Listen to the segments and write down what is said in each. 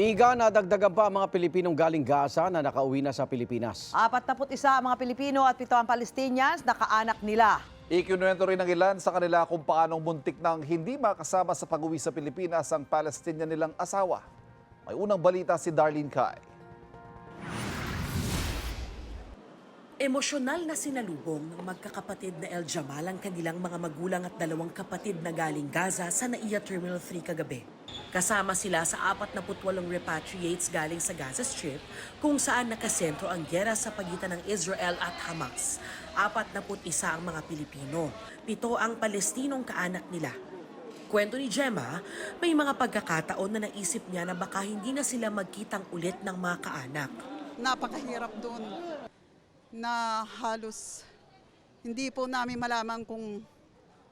Iga, nadagdagan pa ang mga Pilipinong galing Gaza na nakauwi na sa Pilipinas. Apat na isa ang mga Pilipino at pito ang Palestinians na kaanak nila. Ikinuwento rin ng ilan sa kanila kung paanong muntik nang hindi makasama sa pag-uwi sa Pilipinas ang Palestinian nilang asawa. May unang balita si Darlene Kai. Emosyonal na sinalubong ng magkakapatid na El Jamal ang kanilang mga magulang at dalawang kapatid na galing Gaza sa Naiya Terminal 3 kagabi. Kasama sila sa 48 repatriates galing sa Gaza Strip kung saan nakasentro ang gyera sa pagitan ng Israel at Hamas. 41 ang mga Pilipino, pito ang Palestinong kaanak nila. Kwento ni Gemma, may mga pagkakataon na naisip niya na baka hindi na sila magkitang ulit ng mga kaanak. napakahirap doon na halos hindi po namin malaman kung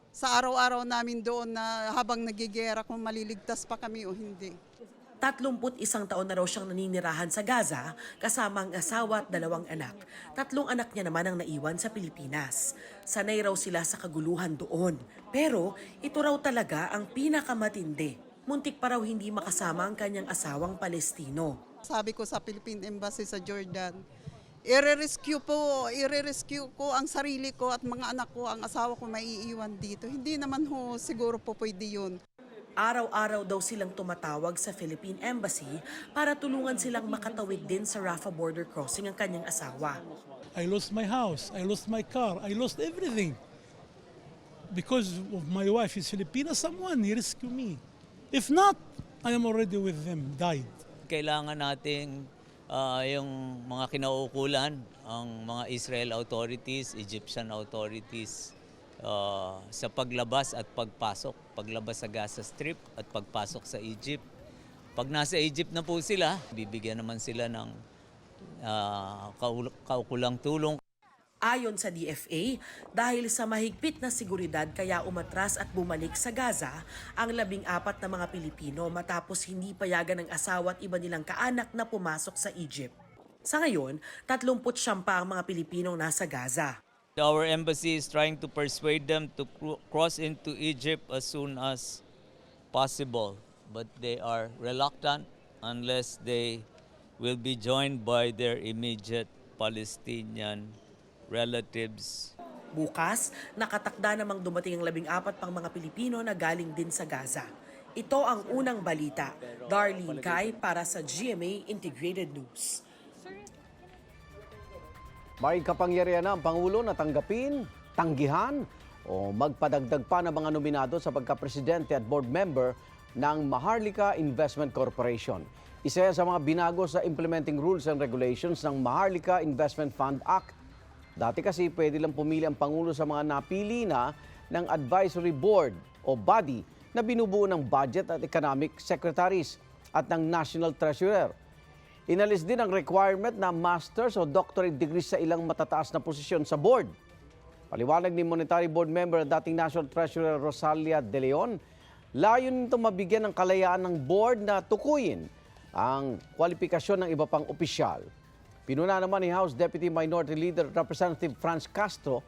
sa araw-araw namin doon na habang nagigera kung maliligtas pa kami o hindi. 31 taon na raw siyang naninirahan sa Gaza kasama ang asawa at dalawang anak. Tatlong anak niya naman ang naiwan sa Pilipinas. Sanay raw sila sa kaguluhan doon. Pero ito raw talaga ang pinakamatindi. Muntik pa raw hindi makasama ang kanyang asawang Palestino. Sabi ko sa Philippine Embassy sa Jordan, i-rescue po, i-rescue ko ang sarili ko at mga anak ko, ang asawa ko maiiwan dito. Hindi naman ho siguro po pwede yun. Araw-araw daw silang tumatawag sa Philippine Embassy para tulungan silang makatawid din sa Rafah border crossing ang kanyang asawa. I lost my house, I lost my car, I lost everything. Because of my wife is Filipina, someone rescue me. If not, I am already with them, died. kailangan nating ah, yung mga kinauukulan, ang mga Israel authorities, Egyptian authorities, ah, sa paglabas at pagpasok. Paglabas sa Gaza Strip at pagpasok sa Egypt. Pag nasa Egypt na po sila, bibigyan naman sila ng kaul- kaukulang tulong Ayon sa DFA, dahil sa mahigpit na seguridad kaya umatras at bumalik sa Gaza ang labing apat na mga Pilipino matapos hindi payagan ng asawa at iba nilang kaanak na pumasok sa Egypt. Sa ngayon, 30 pa ang mga Pilipinong nasa Gaza. Our embassy is trying to persuade them to cro- cross into Egypt as soon as possible, but they are reluctant unless they will be joined by their immediate Palestinian relatives. Bukas, nakatakda namang dumating ang labing apat pang mga Pilipino na galing din sa Gaza. Ito ang unang balita. Darlene Kai para sa GMA Integrated News. May kapangyarihan na ang Pangulo na tanggapin, tanggihan o magpadagdag pa ng mga nominado sa pagka-presidente at board member ng Maharlika Investment Corporation. Isa yan sa mga binago sa implementing rules and regulations ng Maharlika Investment Fund Act. Dati kasi pwede lang pumili ang Pangulo sa mga napili na ng advisory board o body na binubuo ng budget at economic secretaries at ng national treasurer. Inalis din ang requirement na master's o doctorate degree sa ilang matataas na posisyon sa board. Paliwanag ni Monetary Board member at dating National Treasurer Rosalia De Leon, layon nito mabigyan ng kalayaan ng board na tukuyin ang kwalifikasyon ng iba pang opisyal. Pinuna naman ni House Deputy Minority Leader Representative Franz Castro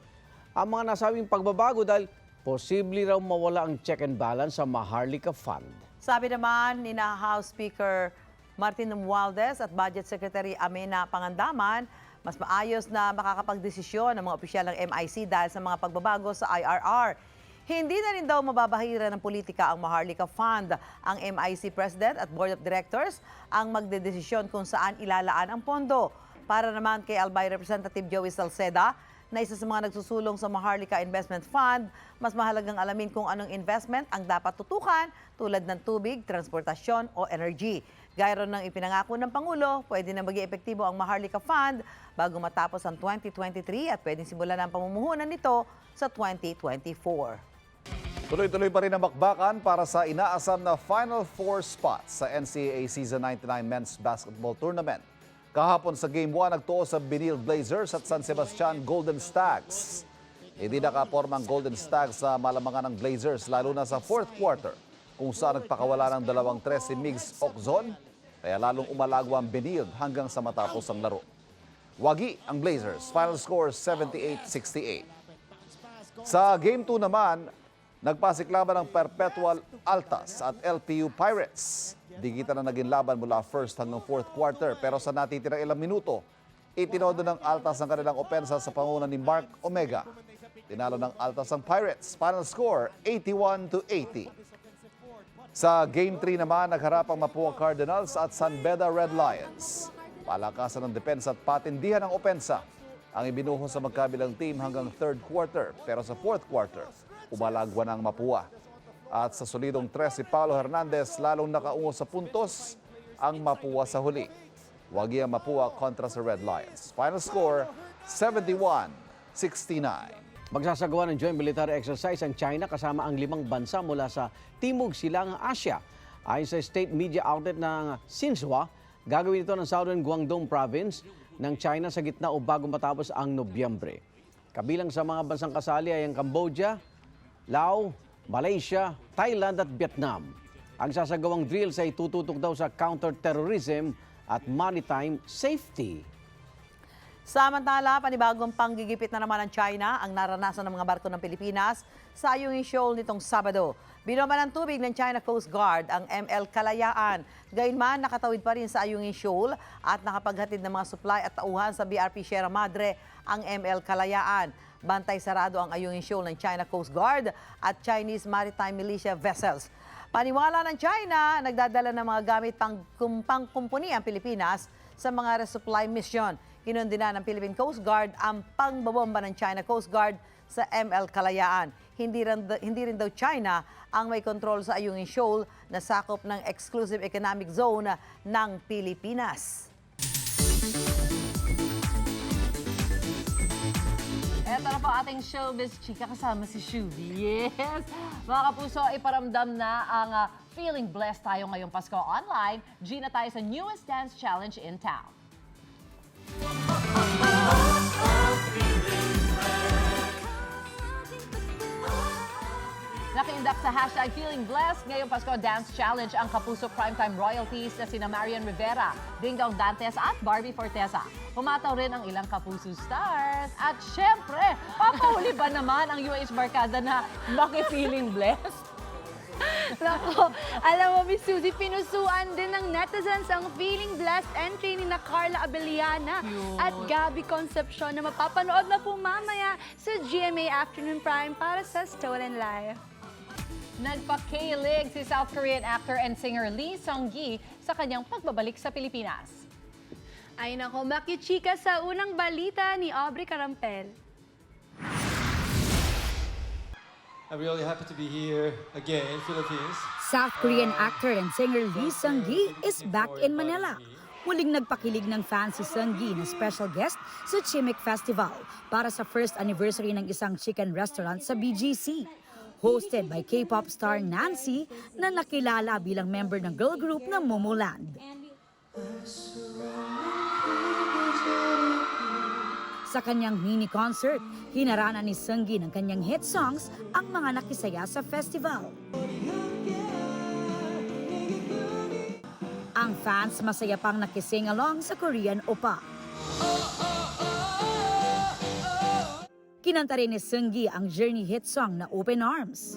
ang mga nasabing pagbabago dahil posible raw mawala ang check and balance sa Maharlika Fund. Sabi naman ni na House Speaker Martin Romualdez at Budget Secretary Amena Pangandaman, mas maayos na makakapagdesisyon ng mga opisyal ng MIC dahil sa mga pagbabago sa IRR. Hindi na rin daw mababahira ng politika ang Maharlika Fund. Ang MIC President at Board of Directors ang magdedesisyon kung saan ilalaan ang pondo. Para naman kay Albay Representative Joey Salceda, na isa sa mga nagsusulong sa Maharlika Investment Fund, mas mahalagang alamin kung anong investment ang dapat tutukan tulad ng tubig, transportasyon o energy. Gaya ron ng ipinangako ng Pangulo, pwede na maging epektibo ang Maharlika Fund bago matapos ang 2023 at pwedeng simulan ang pamumuhunan nito sa 2024. Tuloy-tuloy pa rin ang bakbakan para sa inaasam na Final Four spots sa NCAA Season 99 Men's Basketball Tournament. Kahapon sa Game 1, nagtuo sa Benil Blazers at San Sebastian Golden Stags. Hindi nakaporma ang Golden Stags sa malamangan ng Blazers lalo na sa fourth quarter kung saan nagpakawala ng dalawang tres si Migs Okzon kaya lalong umalago ang Benil hanggang sa matapos ang laro. Wagi ang Blazers, final score 78-68. Sa Game 2 naman, Nagpasiklaban ng Perpetual Altas at LPU Pirates. Di kita na naging laban mula first hanggang fourth quarter pero sa natitirang ilang minuto, itinodo ng Altas ang kanilang opensa sa panguna ni Mark Omega. Tinalo ng Altas ang Pirates. Final score, 81 to 80. Sa Game 3 naman, nagharap ang Mapua Cardinals at San Beda Red Lions. Palakasan ng depensa at patindihan ng opensa ang ibinuho sa magkabilang team hanggang third quarter. Pero sa fourth quarter, umalagwa ng Mapua. At sa solidong tres si Paulo Hernandez, lalong nakaungo sa puntos ang Mapua sa huli. Wagi ang Mapua kontra sa Red Lions. Final score, 71-69. Magsasagawa ng joint military exercise ang China kasama ang limang bansa mula sa Timog Silangang Asya. Ayon sa state media outlet ng Xinhua, gagawin ito ng Southern Guangdong Province ng China sa gitna o bago matapos ang Nobyembre. Kabilang sa mga bansang kasali ay ang Cambodia, Laos, Malaysia, Thailand at Vietnam. Ang sasagawang drills ay tututok daw sa counter-terrorism at maritime safety. Samantala, panibagong panggigipit na naman ng China ang naranasan ng mga barko ng Pilipinas sa Ayungin Shoal nitong Sabado. Binoma ng tubig ng China Coast Guard ang ML Kalayaan. Gayunman, nakatawid pa rin sa Ayungin Shoal at nakapaghatid ng mga supply at tauhan sa BRP Sierra Madre ang ML Kalayaan. Bantay sarado ang Ayungin Shoal ng China Coast Guard at Chinese Maritime Militia vessels. Paniwala ng China, nagdadala ng mga gamit pang pangkumpuni ang Pilipinas sa mga resupply mission. Kinundina ng Philippine Coast Guard ang pangbabomba ng China Coast Guard sa ML Kalayaan. Hindi rin, hindi rin daw China ang may kontrol sa Ayungin Shoal na sakop ng exclusive economic zone ng Pilipinas. Eto na po ating showbiz chika kasama si Shubi. Yes! Mga kapuso, iparamdam na ang ah, Feeling Blessed tayo ngayong Pasko online. Gina tayo sa newest dance challenge in town. Nakiindak sa hashtag Feeling Blessed ngayong Pasko Dance Challenge ang Kapuso Primetime Royalties na sina Marian Rivera, Dingdong Dantes at Barbie Fortesa. Pumataw rin ang ilang Kapuso stars. At syempre, papahuli ba naman ang UH Barkada na maki-feeling blessed? Nako, alam mo, Miss Suzy, pinusuan din ng netizens ang feeling blessed entry ni na Carla Abeliana at Gabby Concepcion na mapapanood na po mamaya sa GMA Afternoon Prime para sa Stolen Life. Nagpakilig si South Korean actor and singer Lee Sung-gi sa kanyang pagbabalik sa Pilipinas. Ay nako, makichika sa unang balita ni Aubrey Carampel. I'm really happy to be here again in Philippines. South Korean actor and singer Lee Sung-gi is back in Manila. Muling nagpakilig ng fans si Sung-gi na special guest sa Chimik Festival para sa first anniversary ng isang chicken restaurant sa BGC. Hosted by K-pop star Nancy na nakilala bilang member ng girl group na Momoland. Sa kanyang mini concert, hinarana ni Sunggi ng kanyang hit songs ang mga nakisaya sa festival. Ang fans masaya pang nakising along sa Korean Opa. Kinanta rin ni Sunggi ang journey hit song na Open Arms.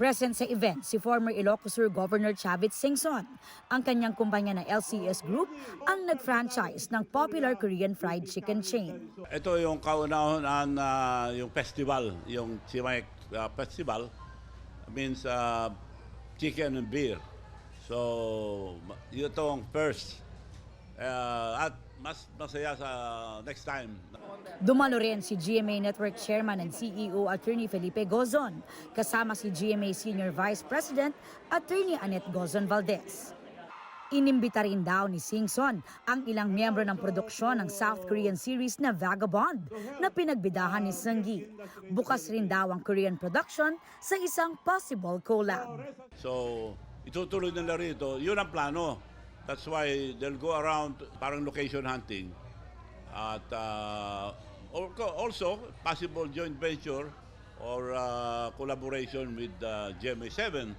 Present sa event si former Ilocos Sur Governor Chavit Singson. Ang kanyang kumpanya na LCS Group ang nag-franchise ng popular Korean fried chicken chain. Ito yung kauna-unahan na yung festival, yung Chimek uh, Festival means uh, chicken and beer. So, ma- ito ang first. Uh, at mas masaya sa next time. Dumalo rin si GMA Network Chairman and CEO Attorney Felipe Gozon, kasama si GMA Senior Vice President Attorney Annette Gozon Valdez. Inimbita rin daw ni Singson ang ilang miyembro ng produksyon ng South Korean series na Vagabond na pinagbidahan ni Sunggi. Bukas rin daw ang Korean production sa isang possible collab. So, itutuloy nila rito. Yun ang plano. That's why they'll go around parang location hunting. At uh, also, possible joint venture or uh, collaboration with uh, GMA7.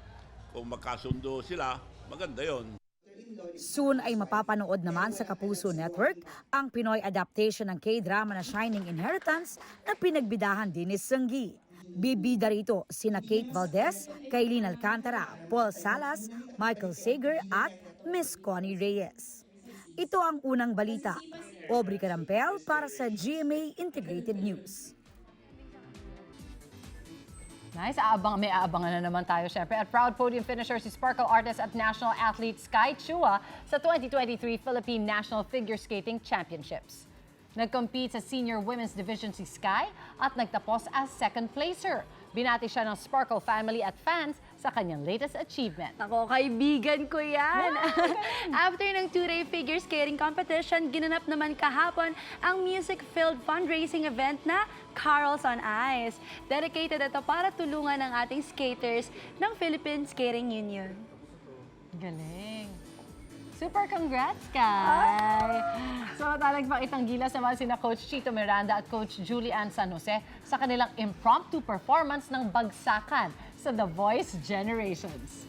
Kung magkasundo sila, maganda yon. Soon ay mapapanood naman sa Kapuso Network ang Pinoy adaptation ng K-drama na Shining Inheritance na pinagbidahan din ni Sanggi. Bibida rito sina Kate Valdez, Kailin Alcantara, Paul Salas, Michael Sager at Miss Connie Reyes. Ito ang unang balita. Aubrey Carampel para sa GMA Integrated News. Nice. Aabang, may aabangan na naman tayo syempre. At proud podium finisher si Sparkle artist at national athlete Sky Chua sa 2023 Philippine National Figure Skating Championships. Nag-compete sa Senior Women's Division si Sky at nagtapos as second placer. Binati siya ng Sparkle family at fans sa kanyang latest achievement. Ako, kaibigan ko yan. After ng two-day figure skating competition, ginanap naman kahapon ang music-filled fundraising event na Carols on Ice. Dedicated ito para tulungan ang ating skaters ng Philippine Skating Union. Galing. Super congrats, Kai! So, talag pang itang gilas naman sina Coach Chito Miranda at Coach Julian San Jose sa kanilang impromptu performance ng bagsakan sa The Voice Generations.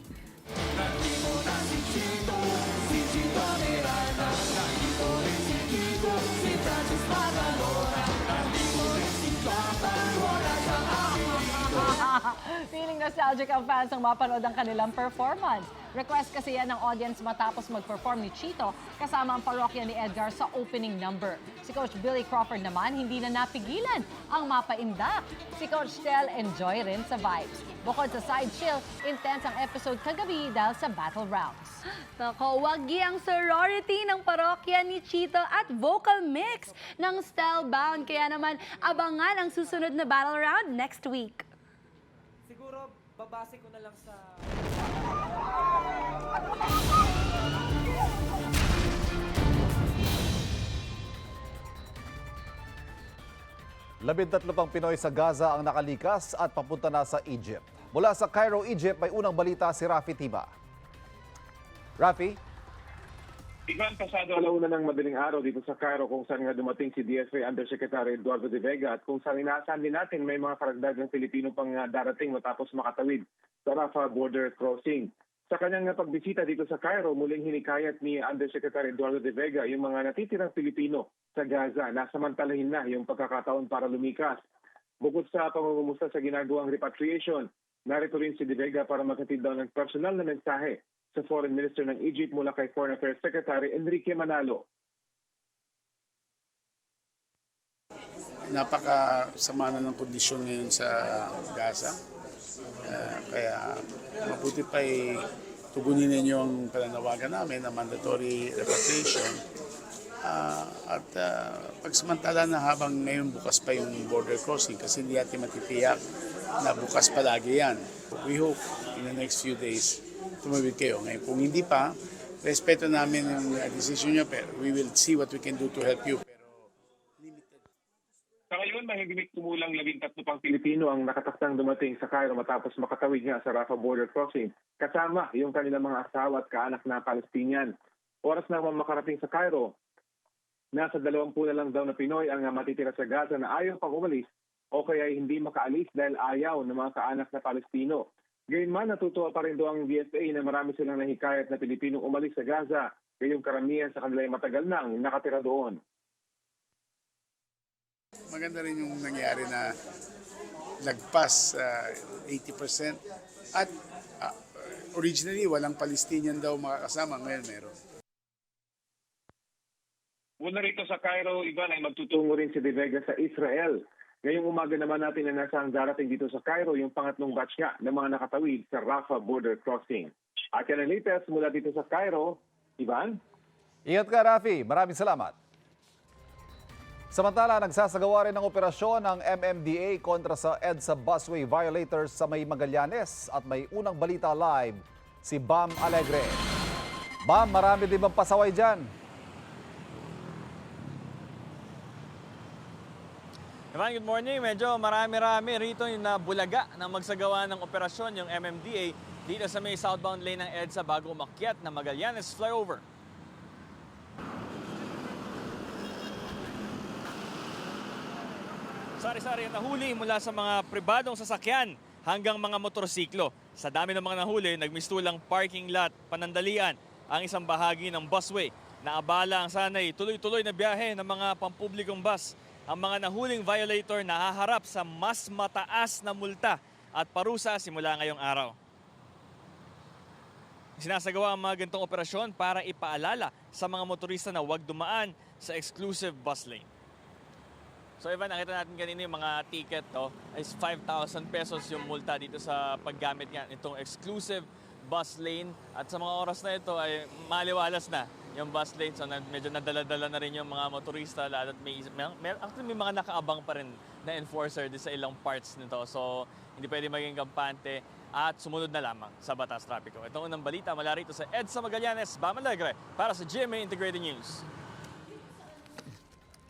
Feeling nostalgic ang fans ang mapanood ang kanilang performance. Request kasi yan ng audience matapos mag-perform ni Chito kasama ang parokya ni Edgar sa opening number. Si Coach Billy Crawford naman hindi na napigilan ang mapaindak. Si Coach Tel enjoy rin sa vibes. Bukod sa side chill, intense ang episode kagabi dahil sa battle rounds. Nako, wagi ang sorority ng parokya ni Chito at vocal mix ng Stylebound. Kaya naman, abangan ang susunod na battle round next week. Babase ko na lang sa... Labintatlo pang Pinoy sa Gaza ang nakalikas at papunta na sa Egypt. Mula sa Cairo, Egypt, may unang balita si Rafi Tiba. Rafi? Ivan, pasado alauna ng madaling araw dito sa Cairo kung saan nga dumating si DSA Undersecretary Eduardo de Vega at kung saan inaasahan din natin may mga karagdagang Pilipino pang ah, darating matapos makatawid sa Rafah border crossing. Sa kanyang pagbisita dito sa Cairo, muling hinikayat ni Undersecretary Eduardo de Vega yung mga natitirang Pilipino sa Gaza na samantalahin na yung pagkakataon para lumikas. Bukod sa pangungumusta sa ginagawang repatriation, narito rin si de Vega para maghatid daw ng personal na mensahe sa Foreign Minister ng Egypt mula kay Foreign Affairs Secretary Enrique Manalo. napakasama na ng kondisyon ngayon sa Gaza. Ah, kaya mabuti pa ay tugunin ninyo ang pananawagan namin na mandatory repatriation. Ah, at uh, pagsamantala na habang ngayon bukas pa yung border crossing kasi hindi natin matitiyak na bukas palagi yan. We hope in the next few days tumawid kayo. Ngayon, kung hindi pa, respeto namin yung uh, decision nyo pero we will see what we can do to help you. Sa ngayon, mahigit kumulang labing tatlo pang Pilipino ang nakataktang dumating sa Cairo matapos makatawid nga sa Rafah border crossing. Kasama yung kanilang mga asawa at kaanak na Palestinian. Oras na makarating sa Cairo, nasa dalawampu na lang daw na Pinoy ang matitira sa Gaza na ayaw pang umalis o kaya hindi makaalis dahil ayaw ng mga kaanak na Palestino. Gayunman, natutuwa pa rin daw ang DSA na marami silang nahikayat na Pilipinong umalis sa Gaza, gayong karamihan sa kanila ay matagal nang nakatira doon. Maganda rin yung nangyari na lagpas ah, 80% at ah, originally walang Palestinian daw makakasama, ngayon meron. Mula rito sa Cairo, Ivan, ay magtutungo rin si De Vega sa Israel. Ngayong umaga naman natin na nasa ang darating dito sa Cairo yung pangatlong batch nga ng mga nakatawid sa Rafah border crossing. At yan ang latest mula dito sa Cairo, Ivan. Ingat ka, Rafi. Maraming salamat. Samantala, nagsasagawa rin ng operasyon ng MMDA kontra sa EDSA busway violators sa may Magallanes at may unang balita live si Bam Alegre. Bam, marami din bang pasaway dyan? Evan, good morning. Medyo marami-rami rito yung nabulaga na magsagawa ng operasyon yung MMDA dito sa may southbound lane ng EDSA bago umakyat na Magallanes flyover. Sari-sari ang nahuli mula sa mga pribadong sasakyan hanggang mga motorsiklo. Sa dami ng mga nahuli, nagmistulang parking lot, panandalian ang isang bahagi ng busway. Naabala ang sanay tuloy-tuloy na biyahe ng mga pampublikong bus. Ang mga nahuling violator nahaharap sa mas mataas na multa at parusa simula ngayong araw. Sinasagawa ang mga ganitong operasyon para ipaalala sa mga motorista na huwag dumaan sa exclusive bus lane. So Ivan, nakita natin kanina yung mga ticket to is 5,000 pesos yung multa dito sa paggamit nga nitong exclusive bus lane at sa mga oras na ito ay maliwalas na yung bus lane so medyo nadala-dala na rin yung mga motorista lalo at may, may, actually may mga nakaabang pa rin na enforcer din sa ilang parts nito so hindi pwede maging kampante at sumunod na lamang sa batas trapiko. Itong unang balita mula rito sa EDSA Magallanes, Bam Alegre para sa GMA Integrated News.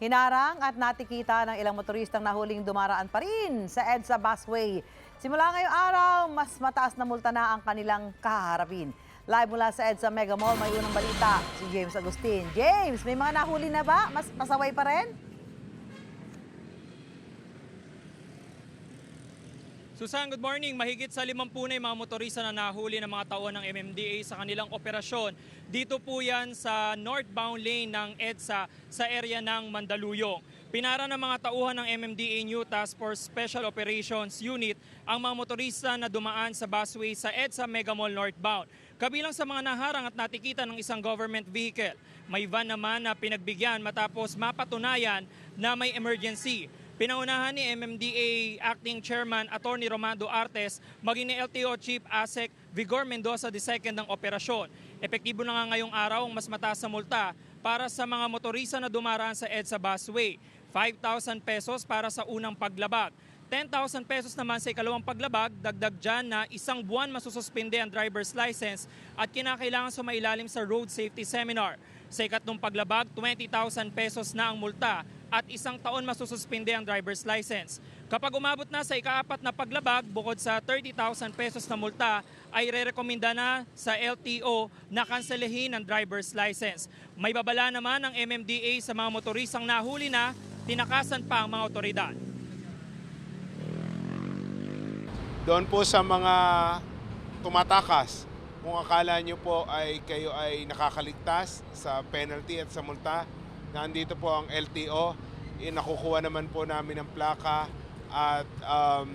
Hinarang at natikita ng ilang motoristang nahuling dumaraan pa rin sa EDSA Busway. Simula ngayong araw, mas mataas na multa na ang kanilang kaharapin. Live mula sa EDSA Mega Mall, may unang balita si James Agustin. James, may mga nahuli na ba? Mas pasaway pa rin? Susan, good morning. Mahigit sa limampu na yung mga motorista na nahuli ng mga tauhan ng MMDA sa kanilang operasyon. Dito po yan sa northbound lane ng EDSA sa area ng Mandaluyong. Pinara ng mga tauhan ng MMDA New Task Force Special Operations Unit ang mga motorista na dumaan sa busway sa EDSA Mega Mall northbound. Kabilang sa mga naharang at natikita ng isang government vehicle. May van naman na pinagbigyan matapos mapatunayan na may emergency. Pinaunahan ni MMDA Acting Chairman Attorney Romando Artes maging ni LTO Chief ASEC Vigor Mendoza II ng operasyon. Epektibo na nga ngayong araw ang mas mataas na multa para sa mga motorista na dumaraan sa EDSA busway. 5,000 pesos para sa unang paglabag. 10,000 pesos naman sa ikalawang paglabag, dagdag dyan na isang buwan masususpinde ang driver's license at kinakailangan sumailalim sa road safety seminar. Sa ikatlong paglabag, 20,000 pesos na ang multa at isang taon masususpinde ang driver's license. Kapag umabot na sa ikaapat na paglabag, bukod sa 30,000 pesos na multa, ay re-rekomenda na sa LTO na kanselehin ang driver's license. May babala naman ng MMDA sa mga motoristang nahuli na, tinakasan pa ang mga otoridad. Doon po sa mga tumatakas. Kung akala nyo po ay kayo ay nakakaligtas sa penalty at sa multa, nandito po ang LTO. Eh, nakukuha naman po namin ang plaka at um,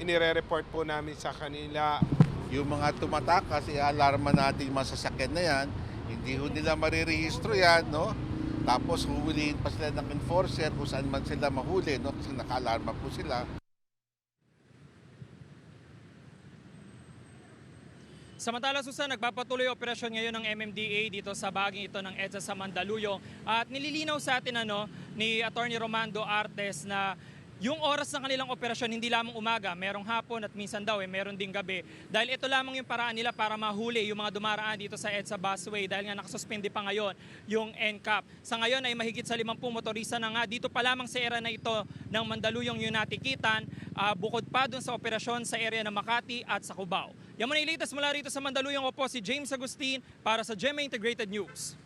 inire-report po namin sa kanila. Yung mga tumatakas, i-alarma natin yung mga sasakyan na yan. Hindi ho nila marirehistro yan, no? Tapos huhulihin pa sila ng enforcer kung saan man sila mahuli, no? Kasi naka-alarma po sila. Samantala, Susan, nagpapatuloy operasyon ngayon ng MMDA dito sa baging ito ng EDSA sa Mandaluyong. At nililinaw sa atin ano, ni Attorney Romando Artes na yung oras ng kanilang operasyon hindi lamang umaga, merong hapon at minsan daw eh, meron ding gabi. Dahil ito lamang yung paraan nila para mahuli yung mga dumaraan dito sa EDSA busway dahil nga nakasuspende pa ngayon yung NCAP. Sa ngayon ay mahigit sa 50 motorista na nga dito pa lamang sa area na ito ng Mandaluyong yung natikitan, ah, bukod pa dun sa operasyon sa area ng Makati at sa Cubao. Yan muna yung mula rito sa Mandaluyong. Ako po si James Agustin para sa GMA Integrated News.